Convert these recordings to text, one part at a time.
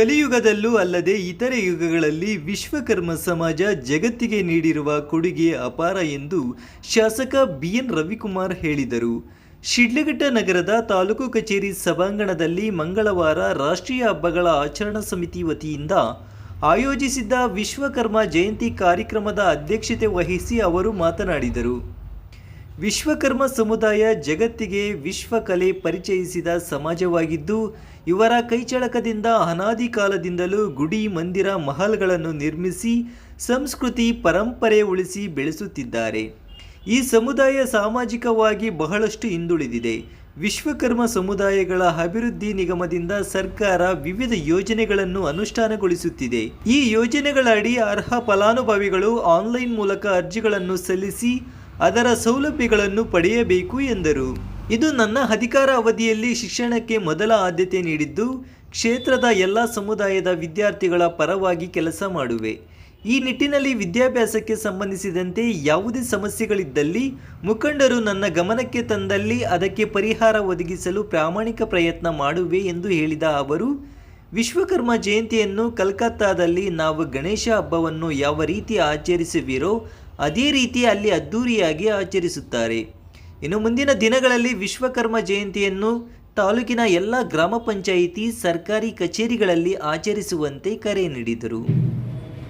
ಕಲಿಯುಗದಲ್ಲೂ ಅಲ್ಲದೆ ಇತರೆ ಯುಗಗಳಲ್ಲಿ ವಿಶ್ವಕರ್ಮ ಸಮಾಜ ಜಗತ್ತಿಗೆ ನೀಡಿರುವ ಕೊಡುಗೆ ಅಪಾರ ಎಂದು ಶಾಸಕ ಬಿಎನ್ ರವಿಕುಮಾರ್ ಹೇಳಿದರು. ಶಿಡ್ಲಘಟ್ಟ ನಗರದ ತಾಲೂಕು ಕಚೇರಿ ಸಭಾಂಗಣದಲ್ಲಿ ಮಂಗಳವಾರ ರಾಷ್ಟ್ರೀಯ ಹಬ್ಬಗಳ ಆಚರಣಾ ಸಮಿತಿ ವತಿಯಿಂದ ಆಯೋಜಿಸಿದ್ದ ವಿಶ್ವಕರ್ಮ ಜಯಂತಿ ಕಾರ್ಯಕ್ರಮದ ಅಧ್ಯಕ್ಷತೆ ವಹಿಸಿ ಅವರು ಮಾತನಾಡಿದರು. ವಿಶ್ವಕರ್ಮ ಸಮುದಾಯ ಜಗತ್ತಿಗೆ ವಿಶ್ವಕಲೆ ಪರಿಚಯಿಸಿದ ಸಮಾಜವಾಗಿದ್ದು, ಇವರ ಕೈಚಳಕದಿಂದ ಅನಾದಿ ಕಾಲದಿಂದಲೂ ಗುಡಿ ಮಂದಿರ ಮಹಲ್ಗಳನ್ನು ನಿರ್ಮಿಸಿ, ಸಂಸ್ಕೃತಿ ಪರಂಪರೆ ಉಳಿಸಿ ಬೆಳೆಸುತ್ತಿದ್ದಾರೆ. ಈ ಸಮುದಾಯ ಸಾಮಾಜಿಕವಾಗಿ ಬಹಳಷ್ಟು ಹಿಂದುಳಿದಿದೆ. ವಿಶ್ವಕರ್ಮ ಸಮುದಾಯಗಳ ಅಭಿವೃದ್ಧಿ ನಿಗಮದಿಂದ ಸರ್ಕಾರ ವಿವಿಧ ಯೋಜನೆಗಳನ್ನು ಅನುಷ್ಠಾನಗೊಳಿಸುತ್ತಿದೆ. ಈ ಯೋಜನೆಗಳ ಅಡಿ ಅರ್ಹ ಫಲಾನುಭವಿಗಳು ಆನ್ಲೈನ್ ಮೂಲಕ ಅರ್ಜಿಗಳನ್ನು ಸಲ್ಲಿಸಿ ಅದರ ಸೌಲಭ್ಯಗಳನ್ನು ಪಡೆಯಬೇಕು ಎಂದರು. ಇದು ನನ್ನ ಅಧಿಕಾರ ಅವಧಿಯಲ್ಲಿ ಶಿಕ್ಷಣಕ್ಕೆ ಮೊದಲ ಆದ್ಯತೆ ನೀಡಿದ್ದು, ಕ್ಷೇತ್ರದ ಎಲ್ಲ ಸಮುದಾಯದ ವಿದ್ಯಾರ್ಥಿಗಳ ಪರವಾಗಿ ಕೆಲಸ ಮಾಡುವೆ. ಈ ನಿಟ್ಟಿನಲ್ಲಿ ವಿದ್ಯಾಭ್ಯಾಸಕ್ಕೆ ಸಂಬಂಧಿಸಿದಂತೆ ಯಾವುದೇ ಸಮಸ್ಯೆಗಳಿದ್ದಲ್ಲಿ ಮುಖಂಡರು ನನ್ನ ಗಮನಕ್ಕೆ ತಂದಲ್ಲಿ ಅದಕ್ಕೆ ಪರಿಹಾರ ಒದಗಿಸಲು ಪ್ರಾಮಾಣಿಕ ಪ್ರಯತ್ನ ಮಾಡುವೆ ಎಂದು ಹೇಳಿದ ಅವರು, ವಿಶ್ವಕರ್ಮ ಜಯಂತಿಯನ್ನು ಕಲ್ಕತ್ತಾದಲ್ಲಿ ನಾವು ಗಣೇಶ ಹಬ್ಬವನ್ನು ಯಾವ ರೀತಿ ಆಚರಿಸುವಿರೋ ಅದೇ ರೀತಿ ಅಲ್ಲಿ ಅದ್ಧೂರಿಯಾಗಿ ಆಚರಿಸುತ್ತಾರೆ. ಇನ್ನು ಮುಂದಿನ ದಿನಗಳಲ್ಲಿ ವಿಶ್ವಕರ್ಮ ಜಯಂತಿಯನ್ನು ತಾಲೂಕಿನ ಎಲ್ಲ ಗ್ರಾಮ ಪಂಚಾಯಿತಿ, ಸರ್ಕಾರಿ ಕಚೇರಿಗಳಲ್ಲಿ ಆಚರಿಸುವಂತೆ ಕರೆ ನೀಡಿದರು.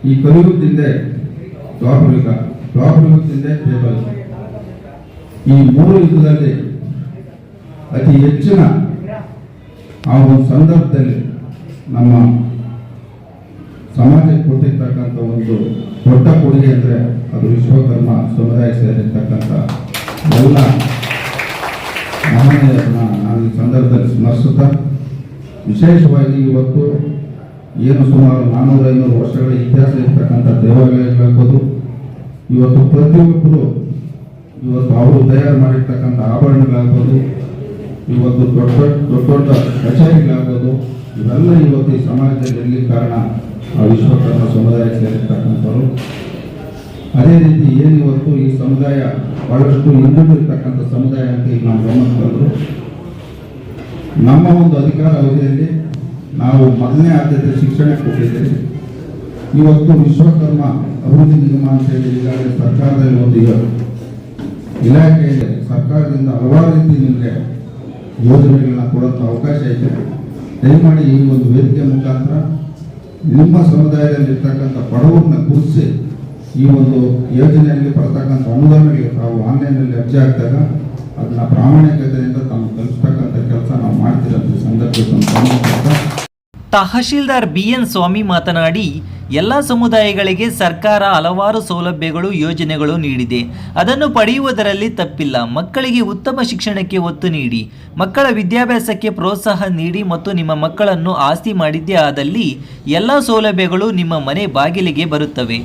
ಈ ಕಲಿಯುಗದಿಂದ ದ್ವಾಪರಯುಗ ದ್ವಾಪರಯುಗದಿಂದ ಟೇಬಲ್ ಈ ಮೂರು ಯುಗದಲ್ಲಿ ಅತಿ ಹೆಚ್ಚಿನ ಆ ಒಂದು ಸಂದರ್ಭದಲ್ಲಿ ನಮ್ಮ ಸಮಾಜಕ್ಕೆ ಕೊಟ್ಟಿರ್ತಕ್ಕಂಥ ಒಂದು ದೊಡ್ಡ ಕೊಡುಗೆ ಅಂದರೆ ಅದು ವಿಶ್ವಕರ್ಮ ಸಮುದಾಯ ಸೇರಿರ್ತಕ್ಕಂಥ ಎಲ್ಲ ಮಹನೀಯರನ್ನ ನಾನು ಈ ಸಂದರ್ಭದಲ್ಲಿ ಸ್ಮರಿಸುತ್ತಾ, ವಿಶೇಷವಾಗಿ ಇವತ್ತು ಏನು ಸುಮಾರು ನಾನ್ನೂರ ಐನೂರು ವರ್ಷಗಳ ಇತಿಹಾಸ ಇರ್ತಕ್ಕಂಥ ದೇವಾಲಯಗಳಾಗ್ಬೋದು ಇವತ್ತು ಪ್ರತಿಯೊಬ್ಬರು ಇವತ್ತು ಅವರು ತಯಾರು ಮಾಡಿರ್ತಕ್ಕಂಥ ಆಭರಣಗಳಾಗ್ಬೋದು, ಇವತ್ತು ದೊಡ್ಡ ದೊಡ್ಡ ದೊಡ್ಡ ಕಚೇರಿಗಳಾಗ್ಬೋದು, ಇವೆಲ್ಲ ಇವತ್ತು ಈ ಸಮಾಜದಲ್ಲಿ ಕಾರಣ? ವಿಶ್ವಕರ್ಮ ಸಮುದಾಯಕ್ಕೆ ಸೇರಿರ್ತಕ್ಕಂಥವ್ರು. ಅದೇ ರೀತಿ ಏನು ಇವತ್ತು ಈ ಸಮುದಾಯ ಬಹಳಷ್ಟು ಹಿಂದುಳಿದಿರ್ತಕ್ಕಂಥ ಸಮುದಾಯ ಅಂತ ಈಗ ನಾವು ಗಮನಕ್ಕೆ ತಂದರು ನಮ್ಮ ಒಂದು ಅಧಿಕಾರ ಅವಧಿಯಲ್ಲಿ ನಾವು ಮೊದಲನೇ ಆದ್ಯತೆ ಶಿಕ್ಷಣ ಕೊಟ್ಟಿದ್ದೇವೆ ಇವತ್ತು ವಿಶ್ವಕರ್ಮ ಅಭಿವೃದ್ಧಿ ನಿಗಮ ಅಂತ ಹೇಳಿ ಈಗಾಗಲೇ ಸರ್ಕಾರದಲ್ಲಿ ಒಂದು ಇಲಾಖೆಯಲ್ಲಿ ಸರ್ಕಾರದಿಂದ ಹಲವಾರು ರೀತಿ ನಿಮಗೆ ಯೋಜನೆಗಳನ್ನ ಕೊಡುವಂಥ ಅವಕಾಶ ಇದೆ ದಯಮಾಡಿ ಈ ಒಂದು ವೇದಿಕೆ ಮುಖಾಂತರ ನಿಮ್ಮ ಸಮುದಾಯದಲ್ಲಿರ್ತಕ್ಕಂಥ ಬಡವರನ್ನ ಗುರುತಿಸಿ ಈ ಒಂದು ಯೋಜನೆಯಲ್ಲಿ ಬರ್ತಕ್ಕಂಥ ಅನುದಾನಗಳಿಗೆ ತಾವು ಆನ್ಲೈನಲ್ಲಿ ಅರ್ಜಿ ಹಾಕಿದಾಗ ಅದನ್ನ ಪ್ರಾಮಾಣಿಕತೆಯಿಂದ ತಾವು ತಲುಪಿಸ್ತಕ್ಕಂಥ ಕೆಲಸ ನಾವು ಮಾಡ್ತಿರೋ ಸಂದರ್ಭದಲ್ಲಿ ಗಮನಿಸ್ತಾ ಬಿ ಎನ್ ಸ್ವಾಮಿ ಮಾತನಾಡಿ, ಎಲ್ಲ ಸಮುದಾಯಗಳಿಗೆ ಸರ್ಕಾರ ಹಲವಾರು ಸೌಲಭ್ಯಗಳು, ಯೋಜನೆಗಳು ನೀಡಿದೆ. ಅದನ್ನು ಪಡೆಯುವುದರಲ್ಲಿ ತಪ್ಪಿಲ್ಲ. ಮಕ್ಕಳಿಗೆ ಉತ್ತಮ ಶಿಕ್ಷಣಕ್ಕೆ ಒತ್ತು ನೀಡಿ. ಮಕ್ಕಳ ವಿದ್ಯಾಭ್ಯಾಸಕ್ಕೆ ಪ್ರೋತ್ಸಾಹ ನೀಡಿ ಮತ್ತು ನಿಮ್ಮ ಮಕ್ಕಳನ್ನು ಆಸ್ತಿ ಮಾಡಿದ್ದೇ ಆದಲ್ಲಿ ಎಲ್ಲ ಸೌಲಭ್ಯಗಳು ನಿಮ್ಮ ಮನೆ ಬಾಗಿಲಿಗೆ ಬರುತ್ತವೆ.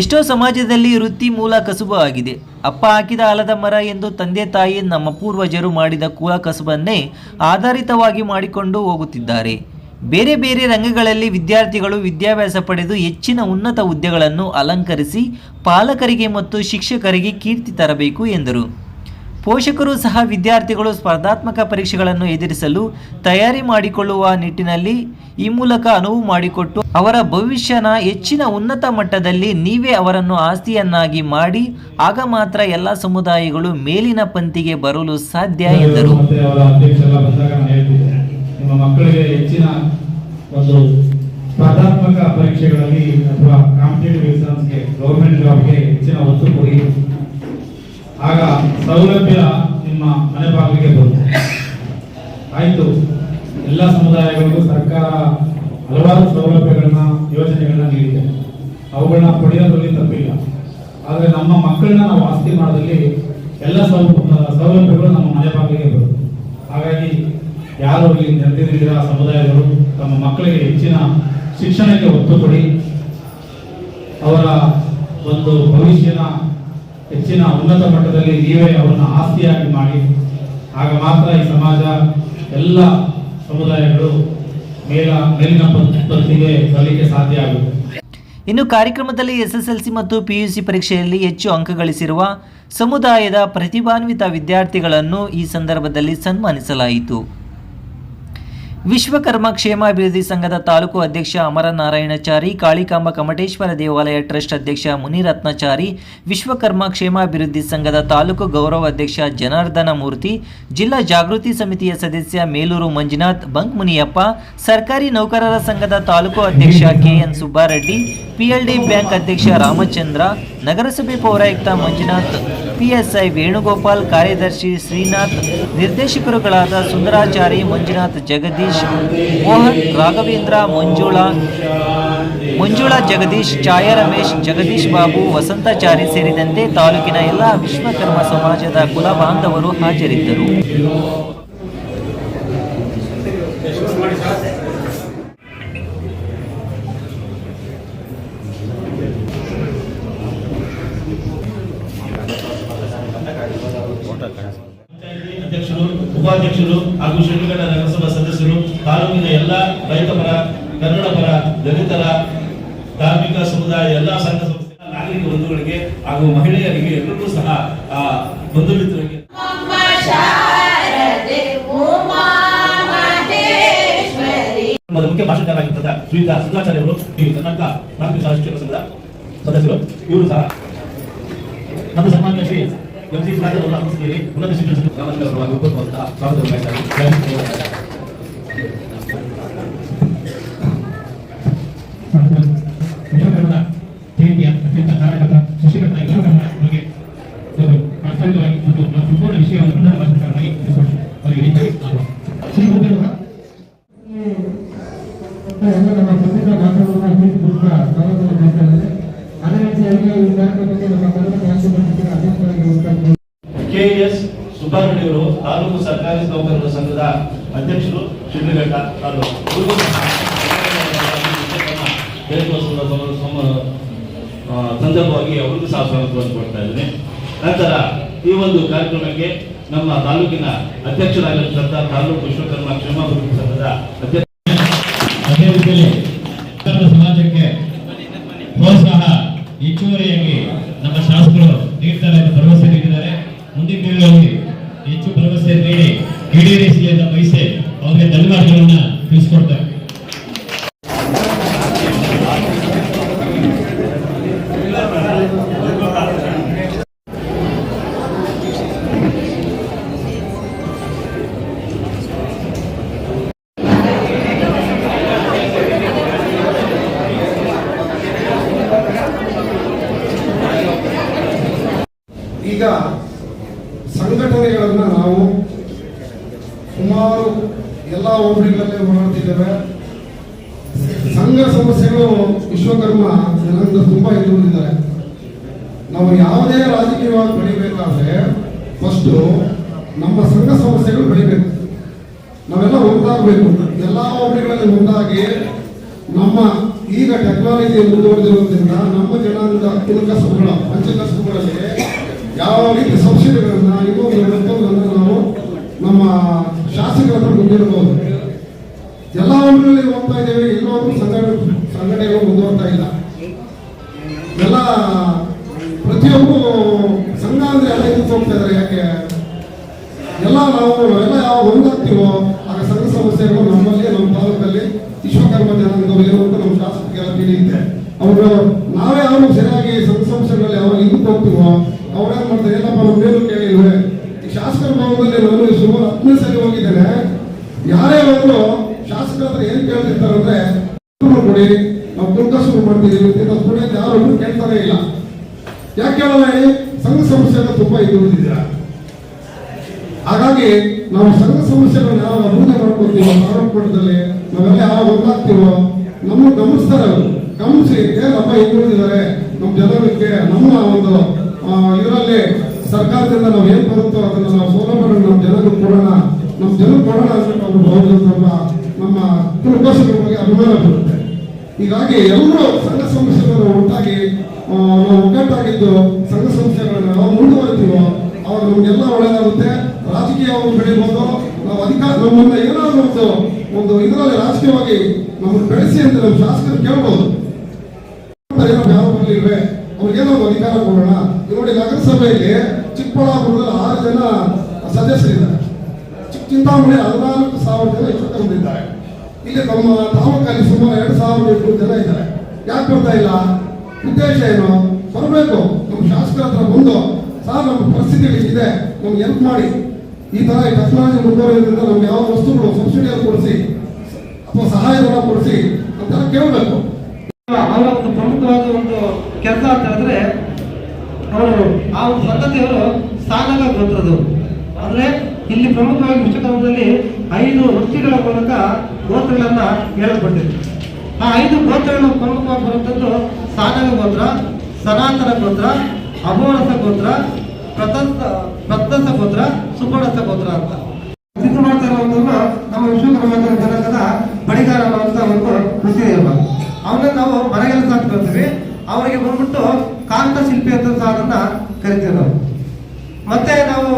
ಎಷ್ಟೋ ಸಮಾಜದಲ್ಲಿ ವೃತ್ತಿ ಮೂಲ ಕಸುಬು ಆಗಿದೆ. ಅಪ್ಪ ಹಾಕಿದ ಆಲದ ಮರ ಎಂದು ತಂದೆ ತಾಯಿ ನಮ್ಮ ಪೂರ್ವಜರು ಮಾಡಿದ ಕುಲ ಕಸುಬನ್ನೇ ಆಧಾರಿತವಾಗಿ ಮಾಡಿಕೊಂಡು ಹೋಗುತ್ತಿದ್ದಾರೆ. ಬೇರೆ ಬೇರೆ ರಂಗಗಳಲ್ಲಿ ವಿದ್ಯಾರ್ಥಿಗಳು ವಿದ್ಯಾಭ್ಯಾಸ ಪಡೆದು ಹೆಚ್ಚಿನ ಉನ್ನತ ಹುದ್ದೆಗಳನ್ನು ಅಲಂಕರಿಸಿ ಪಾಲಕರಿಗೆ ಮತ್ತು ಶಿಕ್ಷಕರಿಗೆ ಕೀರ್ತಿ ತರಬೇಕು ಎಂದರು. ಪೋಷಕರು ಸಹ ವಿದ್ಯಾರ್ಥಿಗಳು ಸ್ಪರ್ಧಾತ್ಮಕ ಪರೀಕ್ಷೆಗಳನ್ನು ಎದುರಿಸಲು ತಯಾರಿ ಮಾಡಿಕೊಳ್ಳುವ ನಿಟ್ಟಿನಲ್ಲಿ ಈ ಮೂಲಕ ಅನುವು ಮಾಡಿಕೊಟ್ಟು ಅವರ ಭವಿಷ್ಯನ ಹೆಚ್ಚಿನ ಉನ್ನತ ಮಟ್ಟದಲ್ಲಿ ನೀವೇ ಅವರನ್ನು ಆಸ್ತಿಯನ್ನಾಗಿ ಮಾಡಿ ಆಗ ಮಾತ್ರ ಎಲ್ಲ ಸಮುದಾಯಗಳು ಮೇಲಿನ ಪಂಕ್ತಿಗೆ ಬರಲು ಸಾಧ್ಯ ಎಂದರು. ನಿಮ್ಮ ಮಕ್ಕಳಿಗೆ ಹೆಚ್ಚಿನ ಒಂದು ಸ್ಪರ್ಧಾತ್ಮಕ ಪರೀಕ್ಷೆಗಳಲ್ಲಿ ಅಥವಾ ಕಾಂಪಿಟೇಟಿವ್ ಎಕ್ಸಾಮ್ಸ್ಗೆ ಗೌರ್ಮೆಂಟ್ ಜಾಬ್ಗೆ ಹೆಚ್ಚಿನ ಒತ್ತು ಕೊಡಿ. ಆಗ ಸೌಲಭ್ಯ ನಿಮ್ಮ ಮನೆ ಬಾಗಿಲಿಗೆ ಬರುತ್ತೆ. ಆಯಿತು. ಎಲ್ಲ ಸಮುದಾಯಗಳಿಗೂ ಸರ್ಕಾರ ಹಲವಾರು ಸೌಲಭ್ಯಗಳನ್ನ, ಯೋಜನೆಗಳನ್ನ ನೀಡಿದೆ. ಅವುಗಳನ್ನ ಪಡೆಯೋದ್ರಲ್ಲಿ ತಪ್ಪಿಲ್ಲ. ಆದರೆ ನಮ್ಮ ಮಕ್ಕಳನ್ನ ನಾವು ಆಸ್ತಿ ಮಾಡೋದ್ರಲ್ಲಿ ಎಲ್ಲ ಸೌಲಭ್ಯಗಳು ನಮ್ಮ ಮನೆ ಬಾಗಿಲಿಗೆ ಬರುತ್ತೆ. ಹಾಗಾಗಿ ಯಾರು ಇಲ್ಲಿ ನೆರೆದಿದ್ದೀರಾ ಸಮುದಾಯಗಳು ತಮ್ಮ ಮಕ್ಕಳಿಗೆ ಹೆಚ್ಚಿನ ಶಿಕ್ಷಣಕ್ಕೆ ಒತ್ತು ಕೊಡಿ ಅವರ ಒಂದು ಭವಿಷ್ಯನ ಹೆಚ್ಚಿನ ಉನ್ನತ ಮಟ್ಟದಲ್ಲಿ ನೀವೇ ಅವರನ್ನು ಆಸ್ತಿಯಾಗಿ ಮಾಡಿ. ಆಗ ಮಾತ್ರ ಈ ಸಮಾಜ ಎಲ್ಲ ಸಮುದಾಯಗಳು ಮೇಲ ಮೇಲಿನ ಪದ್ಧತಿಗೆ ಬರಲಿಕ್ಕೆ ಸಾಧ್ಯ ಆಗುತ್ತೆ. ಇನ್ನು ಕಾರ್ಯಕ್ರಮದಲ್ಲಿ ಎಸ್ಎಸ್ಎಲ್ಸಿ ಮತ್ತು ಪಿಯುಸಿ ಪರೀಕ್ಷೆಯಲ್ಲಿ ಹೆಚ್ಚು ಅಂಕ ಗಳಿಸಿರುವ ಸಮುದಾಯದ ಪ್ರತಿಭಾನ್ವಿತ ವಿದ್ಯಾರ್ಥಿಗಳನ್ನು ಈ ಸಂದರ್ಭದಲ್ಲಿ ಸನ್ಮಾನಿಸಲಾಯಿತು. ವಿಶ್ವಕರ್ಮ ಕ್ಷೇಮಾಭಿವೃದ್ಧಿ ಸಂಘದ ತಾಲೂಕು ಅಧ್ಯಕ್ಷ ಅಮರನಾರಾಯಣಚಾರಿ, ಕಾಳಿಕಾಂಬ ಕಮಟೇಶ್ವರ ದೇವಾಲಯ ಟ್ರಸ್ಟ್ ಅಧ್ಯಕ್ಷ ಮುನಿರತ್ನಚಾರಿ, ವಿಶ್ವಕರ್ಮ ಕ್ಷೇಮಾಭಿವೃದ್ಧಿ ಸಂಘದ ತಾಲೂಕು ಗೌರವ ಅಧ್ಯಕ್ಷ ಜನಾರ್ದನ ಮೂರ್ತಿ, ಜಿಲ್ಲಾ ಜಾಗೃತಿ ಸಮಿತಿಯ ಸದಸ್ಯ ಮೇಲೂರು ಮಂಜುನಾಥ್, ಬಂಕ್ ಮುನಿಯಪ್ಪ, ಸರ್ಕಾರಿ ನೌಕರರ ಸಂಘದ ತಾಲೂಕು ಅಧ್ಯಕ್ಷ ಕೆಎನ್ ಸುಬ್ಬಾರೆಡ್ಡಿ ಪಿಎಲ್ಡಿ ಬ್ಯಾಂಕ್ ಅಧ್ಯಕ್ಷ ರಾಮಚಂದ್ರ, ನಗರಸಭೆ ಪೌರಾಯುಕ್ತ ಮಂಜುನಾಥ್ ಪಿಎಸ್ಐ ವೇಣುಗೋಪಾಲ್ ಕಾರ್ಯದರ್ಶಿ ಶ್ರೀನಾಥ್, ನಿರ್ದೇಶಕರುಗಳಾದ ಸುಂದರಾಚಾರಿ, ಮಂಜುನಾಥ್, ಜಗದೀಶ್, ಮೋಹನ್, ರಾಘವೇಂದ್ರ, ಮಂಜುಳಾ ಮಂಜುಳಾ, ಜಗದೀಶ್, ಛಾಯಾ ರಮೇಶ್, ಜಗದೀಶ್ ಬಾಬು, ವಸಂತಾಚಾರಿ ಸೇರಿದಂತೆ ತಾಲೂಕಿನ ಎಲ್ಲ ವಿಶ್ವಕರ್ಮ ಸಮಾಜದ ಕುಲ ಬಾಂಧವರು ಹಾಜರಿದ್ದರು ಪಂಚಾಯತಿ ಅಧ್ಯಕ್ಷರು ಉಪಾಧ್ಯಕ್ಷರು ಹಾಗೂ ಶಿಡ್ಲಘಟ್ಟ ನಗರಸಭಾ ಸದಸ್ಯರು ತಾಲೂಕಿನ ಎಲ್ಲ ರೈತ ಪರ ಕನ್ನಡ ಪರ ದಲಿತರ ಧಾರ್ಮಿಕ ಸಮುದಾಯ ಎಲ್ಲ ಸಂಘ ಸಂಸ್ಥೆ ನಾಗರಿಕ ಬಂಧುಗಳಿಗೆ ಹಾಗೂ ಮಹಿಳೆಯರಿಗೆ ಎಲ್ಲರಿಗೂ ಸಹ ಬಂಧು ಮಿತ್ರರಿಗೆ. ಮುಖ್ಯ ಭಾಷಣಕಾರರಾಗಿದ್ದ ಶ್ರೀ ಸುಧಾಚಾರ್ಯ ಅವರು ಈ ಕರ್ನಾಟಕ ಪ್ರಾಥಮಿಕ ಶಾಲಾ ಶಿಕ್ಷಕ ಸಂಘದ ಸದಸ್ಯರು. ಇವರು ಸಹ ನಮ್ಮ ಸನ್ಮಾನ್ಯ ಶ್ರೀ ಎಂ ಸಿ ಸುಧಾಕರ್ ಅವರ ಅನುಮತಿಯಲ್ಲಿ ಉನ್ನತ ಶಿಕ್ಷಣ ಗೌರವವನ್ನು ಮಾಡ್ತಾ ಇದ್ದಾರೆ ಅದೇ ರೀತಿಯಾಗಿ ಈ ಕಾರ್ಯಕ್ರಮಕ್ಕೆ ನಮ್ಮ ಕನ್ನಡ ರಾಜ್ಯ ಪತ್ರಿಕೆಯ ಅಧ್ಯಕ್ಷರಾಗಿ ಹೋಗ್ತಾ ಕೆಎಸ್ ಸುಬ್ಬಾರೆಡ್ಡಿ ಅವರು ತಾಲೂಕು ಸರ್ಕಾರಿ ನೌಕರರ ಸಂಘದ ಅಧ್ಯಕ್ಷರು ಶಿಡ್ಲಘಟ್ಟ ತಾಲೂಕು ಜಯಂತ್ಯೋತ್ಸವದ ಸಮ- ಸಂದರ್ಭವಾಗಿ ಅವರಿಗೂ ಸಹ ಸ್ವಾಗತವನ್ನು ಕೊಡ್ತಾ ಇದ್ದೇನೆ. ನಂತರ ಈ ಒಂದು ಕಾರ್ಯಕ್ರಮಕ್ಕೆ ನಮ್ಮ ತಾಲೂಕಿನ ಅಧ್ಯಕ್ಷರಾಗಿರ್ತಕ್ಕಂಥ ತಾಲೂಕು ವಿಶ್ವಕರ್ಮ ಕ್ಷೇಮಾಭಿವೃದ್ಧಿ ಸಂಘದ ಅಧ್ಯಕ್ಷ ಸಮಾಜಕ್ಕೆ ಪ್ರೋತ್ಸಾಹ ಹೆಚ್ಚುವರಿಯಾಗಿ ನಮ್ಮ ಶಾಸಕರು ನೀಡ್ತಾರೆ ಈಗ ಸಂಘಟನೆಗಳನ್ನು ನಾವು ಸುಮಾರು ಎಲ್ಲ ಹೋಬಳಿಗಳಲ್ಲಿ ಓಡಾಡ್ತಿದ್ದೇವೆ ಸಂಘ ಸಮಸ್ಯೆಗಳು ವಿಶ್ವಕರ್ಮ ಜನಾಂಗ ತುಂಬಾ ಎದುರಿದ್ದಾರೆ ನಾವು ಯಾವುದೇ ರಾಜಕೀಯವಾಗಿ ಬೆಳಿಬೇಕಾದ್ರೆ ಫಸ್ಟು ನಮ್ಮ ಸಂಘ ಸಮಸ್ಯೆಗಳು ಬೆಳಿಬೇಕು. ನಾವೆಲ್ಲ ಒಂದಾಗಬೇಕು. ಎಲ್ಲ ಹೋಬಳಿಗಳಲ್ಲಿ ಒಂದಾಗಿ ನಮ್ಮ ಈಗ ಟೆಕ್ನಾಲಜಿ ಮುಂದುವರೆದಿರೋದ್ರಿಂದ ನಮ್ಮ ಜನಾಂಗ ಕುಲಕಸಬುಗಳ, ಪಂಚಕಸಬುಗಳಲ್ಲಿ ಯಾವ ರೀತಿ ಇನ್ನೊಂದು ಮತ್ತೊಂದನ್ನು ನಾವು ನಮ್ಮ ಶಾಸಕರ ಹತ್ರ ಮುಂದಿರಬಹುದು ಎಲ್ಲ ಹೋಬಳಿಗಳಲ್ಲಿ ಹೋಗ್ತಾ ಇದ್ದೇವೆ ಎಲ್ಲೋ ಸಂಘಟನೆ, ಸಂಘಟನೆಗಳು ಮುಂದುವರ್ತಾ ಇಲ್ಲ. ಎಲ್ಲ ಪ್ರತಿಯೊಬ್ಬರು ಸಂಘ ಅಂದ್ರೆ ಎಲ್ಲ ಇದಕ್ಕೆ ಹೋಗ್ತಾ ಇದ್ದಾರೆ, ಯಾಕೆ? ಎಲ್ಲ ನಾವು, ಎಲ್ಲ ಯಾವ ಒಂದಾಗ್ತೀವೋ ಆಗ ಸಂಘ ಸಮಸ್ಯೆಗಳು ನಮ್ಮಲ್ಲಿ, ನಮ್ಮ ತಾಲೂಕಲ್ಲಿ ವಿಶ್ವಕರ್ಮ ಜನಾಂಗದವರು ನಮ್ಮ ನಮ್ಮ ಶಾಸಕರಿಗೆಲ್ಲ ತಿಳಿಯುತ್ತೆ ಅವರು ನಾವೇ ಅವರು ಸರಿಯಾಗಿ ಸಂಘ ಸಮಸ್ಯೆಗಳಲ್ಲಿ ಯಾವಾಗ ಹಿಂದಕ್ಕೆ ಹೋಗ್ತೀವೋ ಮಾಡ್ತಾರೆ ಏನಪ್ಪ ನಮ್ಮ ಮೇಲೂ ಕೇಳಿಲ್ವೇ? ಈ ಶಾಸಕರ ಭವನದಲ್ಲಿ ನಾನು ಸುಮಾರು ಹತ್ತನೇ ಸರಿ ಹೋಗಿದ್ದೇನೆ. ಯಾರೇ ಹೋದ್ರು ಶಾಸಕರ ಹತ್ರ ಏನ್ ಕೇಳ್ತಿರ್ತಾರೆ ಅಂದ್ರೆ ಕೊಡಿ, ನಾವು ದುಡ್ಡು ಶುರು ಮಾಡ್ತೀವಿ ಅಂತ ಯಾರು ಯಾರು ಕೇಳ್ತಾನೆ ಇಲ್ಲ. ಯಾಕೆ ಕೇಳಲ್ಲ ಹೇಳಿ? ಸಂಘ ಸಮಸ್ಯೆಗಳು ತುಂಬಾ ಉಳಿದಿದ್ದೀರಾ ಹಾಗಾಗಿ ನಾವು ಸಂಘ ಸಮಸ್ಯೆಗಳನ್ನ ನಾವು ಅಭಿವೃದ್ಧಿ ಮಾಡ್ಕೊತೀವೋ ಮಟ್ಟದಲ್ಲಿ ನಾವೆಲ್ಲ ಯಾವ ಒಂದಾಗ್ತೀವೋ, ನಮ್ಮ ಗಮನಿಸ್ತಾರೆ ಅವರು. ಗಮನಿಸಿ ಏನಪ್ಪ ಹಿಂದುಳಿದಿದ್ದಾರೆ, ನಮ್ಮ ಜನರಿಗೆ ನಮ್ಮ ಒಂದು ಇದರಲ್ಲಿ ಸರ್ಕಾರದಿಂದ ನಾವು ಏನ್ ಬರುತ್ತೋ ಅದನ್ನು ನಾವು ಸೌಲಭ್ಯಗಳನ್ನು ನಮ್ಮ ಜನರಿಗೆ ಕೊಡೋಣ, ನಮ್ಮ ಜನಕ್ಕೆ ಕೊಡೋಣ ಅಂತ ಅವರು ಭಾವನೆಲ್ಲ ನಮ್ಮ ಕುಲಕೋಶಗಳ ಬಗ್ಗೆ ಅಭಿಮಾನ ಬರುತ್ತೆ. ಹೀಗಾಗಿ ಎಲ್ಲರೂ ಸಂಘ ಸಂಸ್ಥೆಗಳು ಒಟ್ಟಾಗಿ ನಾವು ಒಗ್ಗಟ್ಟಾಗಿದ್ದು ಸಂಘ ಸಂಸ್ಥೆಗಳನ್ನ ನಾವು ಮುಂದುವರಿತೀವೋ, ಅವಾಗ ನಮ್ಗೆಲ್ಲ ಒಳ್ಳೆಯದಾಗುತ್ತೆ ರಾಜಕೀಯವನ್ನು ಬೆಳಿಬೋದು. ನಾವು ಅಧಿಕಾರ ನಮ್ಮನ್ನ ಏನಾದ್ರು ಒಂದು ಒಂದು ಇದರಲ್ಲಿ ರಾಜಕೀಯವಾಗಿ ನಮ್ಮನ್ನು ಬೆಳೆಸಿ ಅಂತ ನಮ್ಮ ಶಾಸಕರು ಕೇಳ್ಬೋದು. ಏನೋ ಯಾವ ಬರ್ಲಿಲ್ವೇ ಅವ್ರಿಗೇನೋ ಅಧಿಕಾರ ಕೊಡೋಣ. ನೋಡಿ ನಗರಸಭೆಯಲ್ಲಿ ಚಿಕ್ಕಬಳ್ಳಾಪುರದಲ್ಲಿ ಆರು ಜನ ಸದಸ್ಯರಿದ್ದಾರೆ. ಚಿಕ್ಕ ಚಿಂತಾಮಣಿ ಹದಿನಾಲ್ಕು ಸಾವಿರ ಜನ ವಿಶ್ವಕರ್ಮರಿದ್ದಾರೆ ಇಲ್ಲಿ ನಮ್ಮ ತಾಲೂಕಲ್ಲಿ ಸುಮಾರು ಎರಡು ಸಾವಿರದ ಎಂಟು ಜನ ಇದ್ದಾರೆ. ಯಾಕೆ ಬರ್ತಾ ಇಲ್ಲ? ಉದ್ದೇಶ ಏನು? ಬರಬೇಕು. ನಮ್ಮ ಶಾಸಕರ ಹತ್ರ ಬಂದು, ಸರ್, ನಮ್ಮ ಪರಿಸ್ಥಿತಿ ಇದೆ. ನಮ್ಗೆ ಹೆಲ್ಪ್ ಮಾಡಿ. ಈ ತರ ಟೆಕ್ನಾಲಜಿ ಮುಂದುವರೆಯೋದ್ರಿಂದ ನಮ್ಗೆ ಯಾವ ವಸ್ತುಗಳು ಸಬ್ಸಿಡಿಯನ್ನು ಕೊಡಿಸಿ, ಅಥವಾ ಸಹಾಯಧನ ಕೊಡಿಸಿ ಅಂತ ಕೇಳಬೇಕು ಅವರ ಒಂದು ಪ್ರಮುಖವಾದ ಒಂದು ಕೆಲಸ ಅಂತ ಹೇಳಿದ್ರೆ ಅವರು ಆ ಒಂದು ಪದ್ಧತಿಯವರು ಗೋತ್ರದವರು ಅಂದ್ರೆ ಇಲ್ಲಿ ಪ್ರಮುಖವಾಗಿ ವಿಶ್ವಕರ್ಮದಲ್ಲಿ ಐದು ವೃತ್ತಿಗಳ ಮೂಲಕ ಗೋತ್ರಗಳನ್ನ ಹೇಳಲ್ಪಟ್ಟಿದೆ. ಆ ಐದು ಗೋತ್ರಗಳು ಪ್ರಮುಖವಾಗಿ ಬರುವಂತದ್ದು ಸಾಧಕ ಗೋತ್ರ, ಸನಾತನ ಗೋತ್ರ ಅಭೋರಸ ಗೋತ್ರ ಪ್ರತಂತ ಪ್ರತಸ ಗೋತ್ರ ಸುಪರ್ಣಸ ಗೋತ್ರ ಅಂತ. ಸಿದ್ಧ ಮಾಡ್ತಾ ನಮ್ಮ ವಿಶ್ವಕರ್ಮ ಜನಕದ ಬಡಿಗಾರ ಅನ್ನುವಂತ ಒಂದು ಅವನ್ನ ನಾವು ಮನೆಗೆಲ್ಲ ಸಾಕ್ತಿರ್ತೀವಿ ಅವರಿಗೆ ಬಂದ್ಬಿಟ್ಟು ಕಾಂತ ಶಿಲ್ಪಿ ಅಂತ ಸಾಧನ ಕರಿತೀವಿ ನಾವು. ಮತ್ತೆ ನಾವು